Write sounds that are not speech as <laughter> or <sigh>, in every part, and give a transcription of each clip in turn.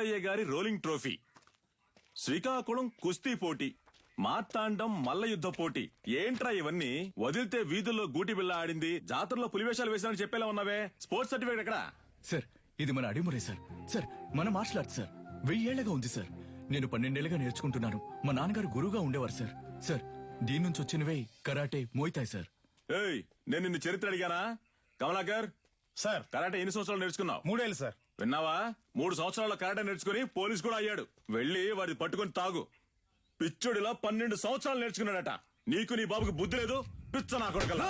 శంకరయ్య గారి rolling trophy. Srikakulam కుస్తీ పోటీ మార్తాండం మల్ల యుద్ధ పోటీ. ఏంట్రా ఇవన్నీ? వదిలితే వీధుల్లో గూటి బిళ్ళ ఆడింది జాతరలో పులివేషాలు వేసానని చెప్పేలా ఉన్నావే? స్పోర్ట్స్ సర్టిఫికేట్ ఎక్కడా? సార్ ఇది మన అడిమురే సార్. సార్ మన మార్షల్ ఆర్ట్ సార్. వెయ్యేళ్ళగా ఉంది సార్. నేను పన్నెండేళ్ళుగా నేర్చుకుంటున్నాను. మా నాన్నగారు గురువుగా ఉండేవారు సార్. సార్ దీని నుంచి వచ్చినవే కరాటే మోయితాయి సార్. ఏయ్ నేను నిన్ను చరిత్ర అడిగానా? కమలాకర్? సార్. కరాటే ఎన్ని సంవత్సరాలు నేర్చుకున్నావు? మూడేళ్ళు సార్. విన్నావా? మూడు సంవత్సరాల కరాటే నేర్చుకుని పోలీస్ కూడా అయ్యాడు. వెళ్ళి వాడి పట్టుకొని తాగు. పిచ్చుడిలా పన్నెండు సంవత్సరాలు నేర్చుకున్నాడట. నీకు నీ బాబుకి బుద్ధి లేదు? పిచ్చ నా కొడుకల్లా.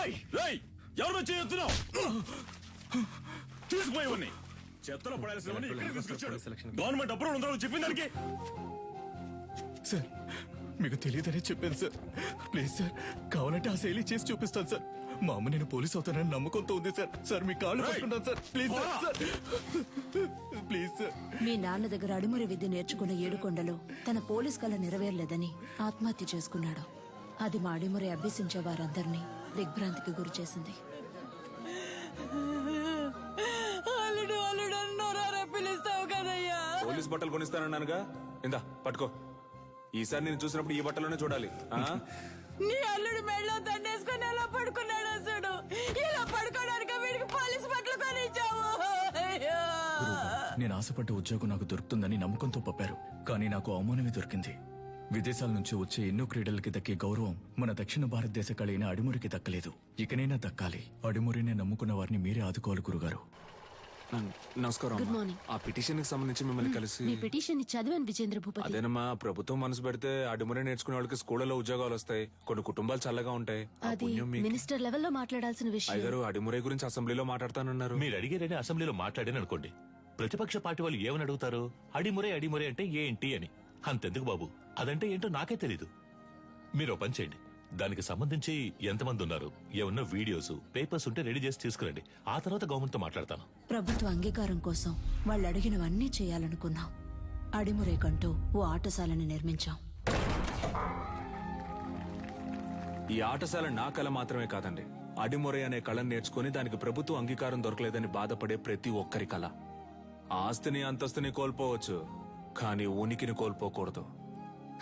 ఎవరు చేయొచ్చున్నావు తీసుకుపోయేవన్నీ చెత్తలో తీసుకొచ్చాడు. గవర్నమెంట్ అప్రూవల్ ఉందో? చెప్పింది దానికి? సార్ మీకు తెలియదనే చెప్పాను సార్. Please sir. కావాలంటే ఆ శైలి చేసి చూపిస్తాను సార్. మా అమ్మ నేను పోలీస్ అవుతానని నమ్మకంతో ఉంది సార్. సార్ మీ కాళ్ళు రేయ్! పట్టుకుంటాను sir. Please sir sir. Please sir. మీ నాన్న దగ్గర అడిమురి విద్య నేర్చుకున్న ఏడుకొండలో తన పోలీస్ కళ నెరవేరలేదని ఆత్మహత్య చేసుకున్నాడు. అది మా అడిమురి అభ్యసించే వారందరినీ దిగ్భ్రాంతికి గురి చేసింది. పోలీస్ బట్టలు కొనిస్తానన్నానుగా? ఇందా పట్టుకో. ఈసారి నేను చూసినప్పుడు ఈ బట్టలోనే చూడాలి. ఆ? నీ అల్లుడు మెళ్ళో దండేసుకుని ఎలా పడుకున్నాడు అసలు ఇలా పడుకోవడానికి వీడికి పోలీస్ బట్టలు కొనిచ్చావు. అయ్యో. నేను ఆశపడ్డ ఉద్యోగం నాకు దొరుకుతుందని నమ్మకంతో పంపారు. కానీ నాకు అవమానమే దొరికింది. విదేశాల నుంచి వచ్చే ఎన్నో క్రీడలకి దక్కే గౌరవం మన దక్షిణ భారతదేశ కళైన అడిమురికి దక్కలేదు. ఇకనైనా దక్కాలి. అడిమురిని నమ్ముకున్న వారిని మీరే ఆదుకోవాలి గురుగారు. నమస్కారం Good అమ్మా. morning. ఆ పిటిషన్కి సంబంధించి మిమ్మల్ని కలిసి మీ పిటిషన్ని చదివాను విజేంద్ర భూపతి. అదేనమ్మా ప్రభుత్వం మనసు పెడితే అడుమురే నేర్చుకునే వాళ్ళకి స్కూళ్ళలో ఉద్యోగాలు వస్తాయి. కొన్ని కుటుంబాలు చల్లగా ఉంటాయి. ఆ అది పుణ్యం మీకు. మినిస్టర్ లెవెల్లో మాట్లాడాల్సిన విషయం. అయ్యగారు అడిమురే గురించి అసెంబ్లీలో మాట్లాడతానన్నారు. మీరు అడిగారని అసెంబ్లీలో మాట్లాడాను అనుకోండి. ప్రతిపక్ష పార్టీ వాళ్ళు ఏమని అడుగుతారు? అడిమురే అడిమురే అంటే ఏంటి అని. అంతెందుకు బాబు? అదంటే ఏంటో నాకే తెలీదు. మీరు ఓ పని చేయండి. దానికి సంబంధించి ఎంతమంది ఉన్నారు? ఏమన్నా వీడియోస్ పేపర్స్ ఉంటే రెడీ చేసి తీసుకురండి. ఆ తర్వాత గవర్నమెంట్తో మాట్లాడతాను. ప్రభుత్వ అంగీకారం కోసం వాళ్ళు అడిగినవన్నీ చేయాలనుకున్నాం. అడిమురేకంటూ ఓ ఆటశాలని నిర్మించాం. ఈ ఆటశాల నా కళ మాత్రమే కాదండి. అడిమొరే అనే కళను నేర్చుకుని దానికి ప్రభుత్వ అంగీకారం దొరకలేదని బాధపడే ప్రతి ఒక్కరి కళ. ఆస్తిని అంతస్తుని కోల్పోవచ్చు కానీ ఉనికిని కోల్పోకూడదు.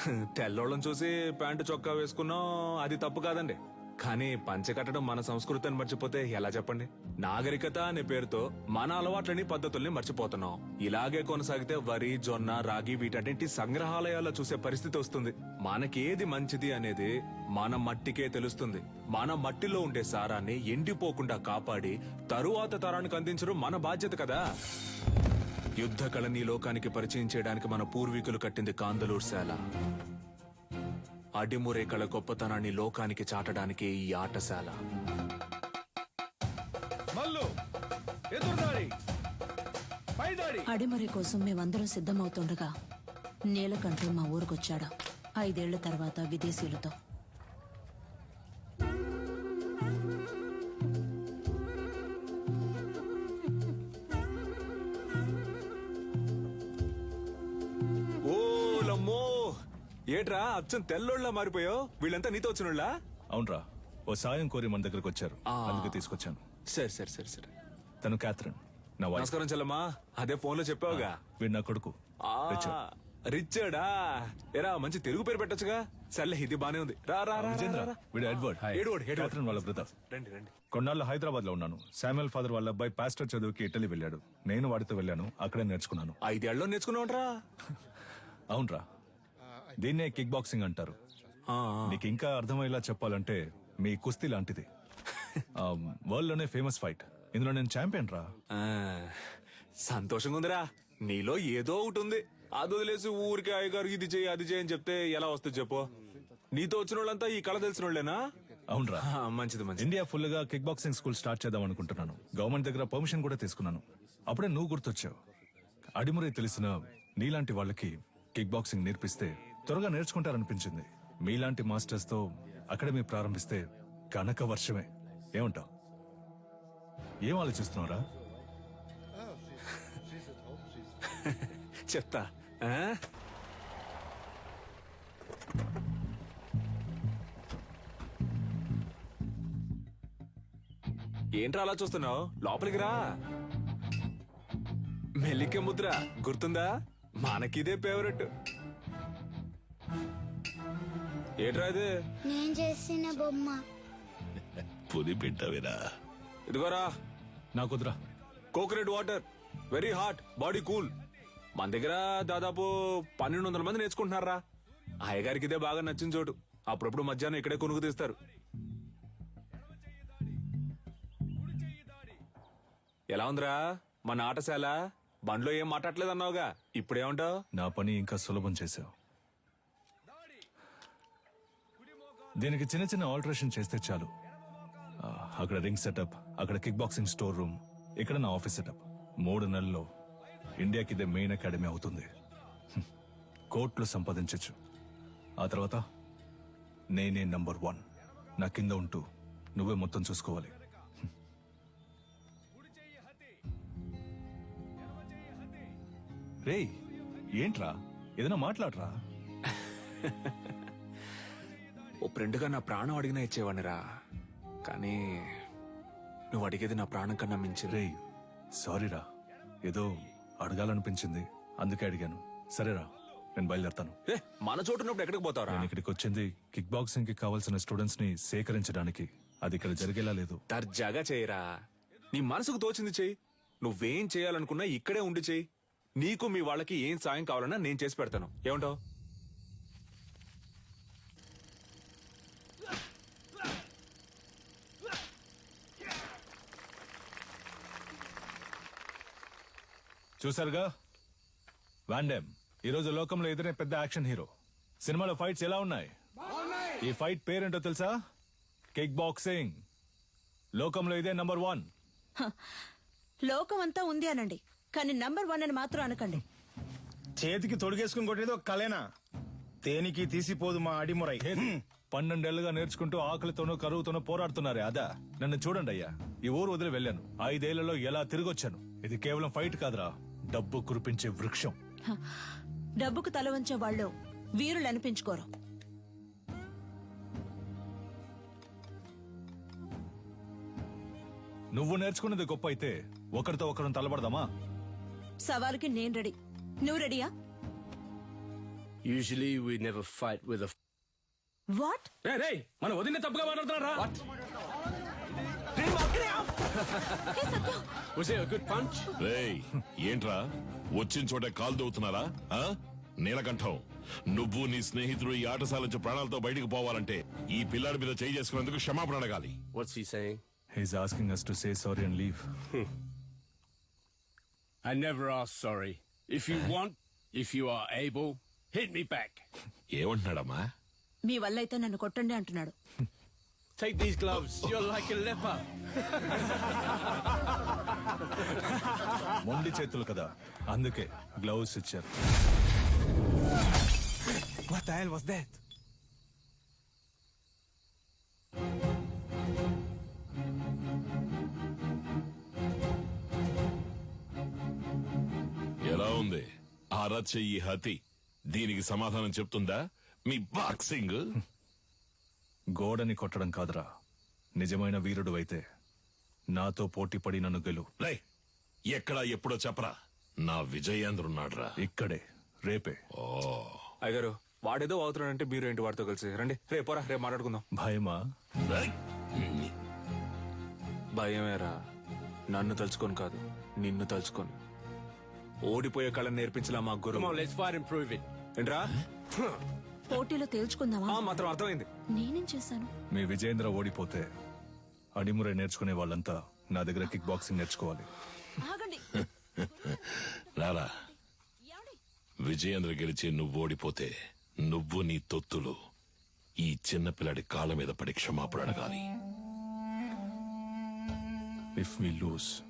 తెల్లోళ్ళం చూసి ప్యాంటు చొక్కా వేసుకున్నాం అది తప్పు కాదండి. కానీ పంచె కట్టడం మన సంస్కృతిని మర్చిపోతే ఎలా చెప్పండి? నాగరికత అనే పేరుతో మన అలవాట్లని పద్ధతుల్ని మర్చిపోతున్నాం. ఇలాగే కొనసాగితే వరి జొన్న రాగి వీటన్నింటి సంగ్రహాలయాల్లో చూసే పరిస్థితి వస్తుంది. మనకేది మంచిది అనేది మన మట్టికే తెలుస్తుంది. మన మట్టిలో ఉండే సారాన్ని ఎండిపోకుండా కాపాడి తరువాత తరానికి అందించడం మన బాధ్యత కదా? యుద్ధ కళని లోకానికి పరిచయం చేయడానికి మన పూర్వీకులు కట్టింది కాందలూరు శాల. అడిమురే కళ గొప్పతనాన్ని లోకానికి చాటడానికి ఈ ఆటశాల మల్లు అడిమరి కోసం మేమందరం సిద్ధమవుతుండగా నీలకంఠు మా ఊరికొచ్చాడు. ఐదేళ్ళ తర్వాత విదేశీయులతో. ఏట్రా అచ్చం తెల్లోళ్ళ మారిపోయావు వీళ్ళంతా నీతో వచ్చినోళ్ళ? అవునరా ఓ సాయం కోరి మన దగ్గరకు వచ్చారు. ఆ. అందుకే తీసుకొచ్చాను. సరే సరే సరే సరే. తను క్యాథరిన్ నా వైఫ్ నమస్కారం చెల్లమ్మా. అదే ఫోన్లో చెప్పావుగా వీడు నా కొడుకు. ఆ, రిచర్డ్. రిచర్డా? ఎరా మంచి తెలుగు పేరు పెట్టొచ్చుగా? సర్లే ఇది బానే ఉంది. రా రా రా, విజేంద్ర రా. వీడు ఎడ్వర్డ్. Edward, Edward. క్యాథరిన్ వాళ్ళ బ్రదర్. రండి రండి. కొన్నాళ్ళు హైదరాబాద్లో ఉన్నాను. శామ్యుల్ ఫాదర్ వాళ్ళ అబ్బాయి పాస్టర్ చదువుకి ఇటలీ వెళ్ళాడు. నేను వాడితో వెళ్ళాను అక్కడే నేర్చుకున్నాను. ఐదేళ్ళలో నేర్చుకున్నావుంట్రా? <laughs> అవునరా. దీన్నే కిక్ బాక్సింగ్ అంటారు. నీకు ఇంకా అర్థమయ్యేలా చెప్పాలంటే మీ కుస్తీ లాంటిది. వరల్డ్లోనే ఫేమస్ ఫైట్ ఇందులో నేను ఛాంపియన్ రా. సంతోషంగా ఉందిరా నీలో ఏదో ఒకటి ఉంది. అది వదిలేసి ఊరికే అయ్యగారు ఇది చేయి అది చేయి అని చెప్తే ఎలా వస్తుంది చెప్పు? నీతో వచ్చిన వాళ్ళంతా ఈ కళ తెలిసిన వాళ్ళేనా అవునరా మంచిది మంచిది. ఇండియా ఫుల్గా కిక్ బాక్సింగ్ స్కూల్ స్టార్ట్ చేద్దాం అనుకుంటున్నాను. గవర్నమెంట్ దగ్గర పర్మిషన్ కూడా తీసుకున్నాను. అప్పుడే నువ్వు గుర్తొచ్చావు. అడిమురే తెలిసిన నీలాంటి వాళ్ళకి కిక్ బాక్సింగ్ నేర్పిస్తే త్వరగా నేర్చుకుంటారనిపించింది. మీలాంటి మాస్టర్స్తో అకాడమీ ప్రారంభిస్తే కనక వర్షమే. ఏమంటావు? ఏం ఆలోచిస్తున్నారా చెప్తా. ఏంట్రా అలా చూస్తున్నావు? లోపలికి రా. మెల్లిక ముద్ర గుర్తుందా? మనకిదే ఫేవరెట్ ఏట్రా ఇది? నేను చేసిన బొమ్మ. పులి బిడ్డవిరా ఇదిగోరా. నాకు వద్దురా coconut water. Very hot. Body cool. మన దగ్గర దాదాపు పన్నెండు వందల మంది నేర్చుకుంటున్నారా? అయ్యగారికి ఇదే బాగా నచ్చిన చోటు. అప్పుడప్పుడు మధ్యాహ్నం ఇక్కడే కొనుక్కు తీస్తారు. ఎలా ఉందిరా? మన ఆటశాల? బండ్లో ఏం మాట్లాడలేదు అన్నావుగా ఇప్పుడేమంటావు? నా పని ఇంకా సులభం చేశావు. దీనికి చిన్న చిన్న ఆల్టరేషన్ చేస్తే చాలు. అక్కడ రింగ్ సెటప్ అక్కడ కిక్ బాక్సింగ్ స్టోర్ రూమ్ ఇక్కడ నా ఆఫీస్ సెటప్. మూడు నెలల్లో ఇండియాకి ఇదే మెయిన్ అకాడమీ అవుతుంది. కోట్లు సంపాదించొచ్చు. ఆ తర్వాత నేనే నంబర్ వన్. నా కింద ఉంటూ నువ్వే మొత్తం చూసుకోవాలి. రే రేయ్ ఏంట్రా? ఏదైనా మాట్లాడరా? <laughs> ఓ ఫ్రెండ్గా నా ప్రాణం అడిగినా ఇచ్చేవాడినిరా. కానీ నువ్వు అడిగేది నా ప్రాణం కన్నా మించింది. రేయ్ సారీరా. ఏదో అడగాలనిపించింది. అందుకే అడిగాను. సరేరా నేను బయలుదేరతాను. ఏ మన చోటు ఉన్నప్పుడు ఎక్కడికి పోతావురా? నేను ఇక్కడికి వచ్చింది కిక్ బాక్సింగ్కి కావాల్సిన స్టూడెంట్స్ని సేకరించడానికి. అది ఇక్కడ జరిగేలా లేదు. దర్జాగా చేయరా. నీ మనసుకు తోచింది చెయ్యి నువ్వేం చేయాలనుకున్నా ఇక్కడే ఉండి చెయ్యి నీకు మీ వాళ్ళకి ఏం సాయం కావాలన్నా నేను చేసి పెడతాను. ఏమంటావు? చూసారుగా వాండెమ్ ఈ రోజు లోకంలో ఎదురే పెద్ద యాక్షన్ హీరో. సినిమాలో ఫైట్స్ ఎలా ఉన్నాయి? ఈ ఫైట్ పేరేంటో తెలుసా? కిక్ బాక్సింగ్ లోకంలో ఇదే నంబర్ వన్ లోకం అంతా ఉంది అనండి. కానీ నంబర్ వన్ అని మాత్రం అనకండి. చేతికి తొడిగేసుకుని కొట్టేది ఒక కలేనా తేనికి తీసిపోదు మా అడిమురై. పన్నెండేళ్ళుగా నేర్చుకుంటూ ఆకలితోనూ కరువుతోనూ పోరాడుతున్నారే అదా? నన్ను చూడండి అయ్యా. ఈ ఊరు వదిలి వెళ్ళాను. ఐదేళ్ళలో ఎలా తిరిగొచ్చాను? ఇది కేవలం ఫైట్ కాదురా. డబ్బు కురిపించే వృక్షం. డబ్బుకు తల వంచే వాళ్ళు వీరులు అనిపించుకోరు నువ్వు నేర్చుకున్నది గొప్ప అయితే ఒకరితో ఒకరిని తలబడదామా సవాలుకి నేను రెడీ. నువ్వు రెడీయా? Usually we never fight with a what మన వదిన తప్పుగా మాట్లాడుతున్నారా? Punch? రేయ్ ఏంట్రా వచ్చిన చోట కాలు దవ్వుతున్నారా ఆ? నీలకంఠం నువ్వు నీ స్నేహితుడు ఈ ఆటశాల నుంచి ప్రాణాలతో బయటకు పోవాలంటే ఈ పిల్లాడి మీద చేయి చేసుకున్నందుకు క్షమాపణ అడగాలి What's he saying? He's asking us to say sorry and leave I never ask sorry. If you want, if you are able, hit me back. ఏమంటున్నాడమ్మా మీ వల్ల అయితే నన్ను కొట్టండి అంటున్నాడు <laughs> Take these gloves. You're like a leper. మొండి చేతులు కదా అందుకే గ్లౌస్ ఇచ్చారు What the hell was that? ఎలా ఉంది అర చెయ్యి హతి దీనికి సమాధానం చెప్తుందా మీ బాక్సింగ్ గోడని కొట్టడం కాదురా. నిజమైన వీరుడు అయితే నాతో పోటీ పడి నన్ను గెలు. రే ఎక్కడా ఎప్పుడో చెప్పరా. నా విజయేంద్రున్నాడ్రా. ఇక్కడే రేపే. అయ్యగారు వాడేదో అవుతున్నాడంటే మీరు ఏంటి వాడితో కలిసి? రండి రే పోరా రేపు మాట్లాడుకుందాం. భయమా? రేయ్, భయమేరా. నన్ను తలుచుకొని కాదు నిన్ను తలుచుకొని. ఓడిపోయే కళ నేర్పించలా మా గురు and prove it. ఏంట్రా? పోటీలో తేల్చుకుందామా? ఆ, మాత్రం అర్థమైంది. నేనేం చేశాను? మీ విజయేంద్ర ఓడిపోతే అడిమురే నేర్చుకునే వాళ్ళంతా నా దగ్గర కిక్ బాక్సింగ్ నేర్చుకోవాలి. ఆగండి. రారా విజయేంద్ర గెలిచి నువ్వు ఓడిపోతే నువ్వు నీ తొత్తులు ఈ చిన్న పిల్లాడి కాళ్ళ మీద పడి క్షమాపణ అడగాలి. If we lose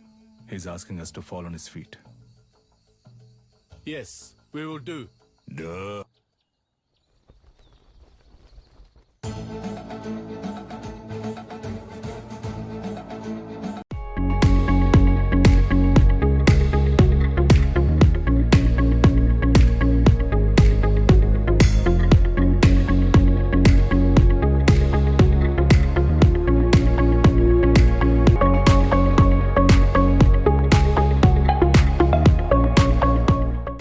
he's asking us to follow his feet Yes, we will do. Duh.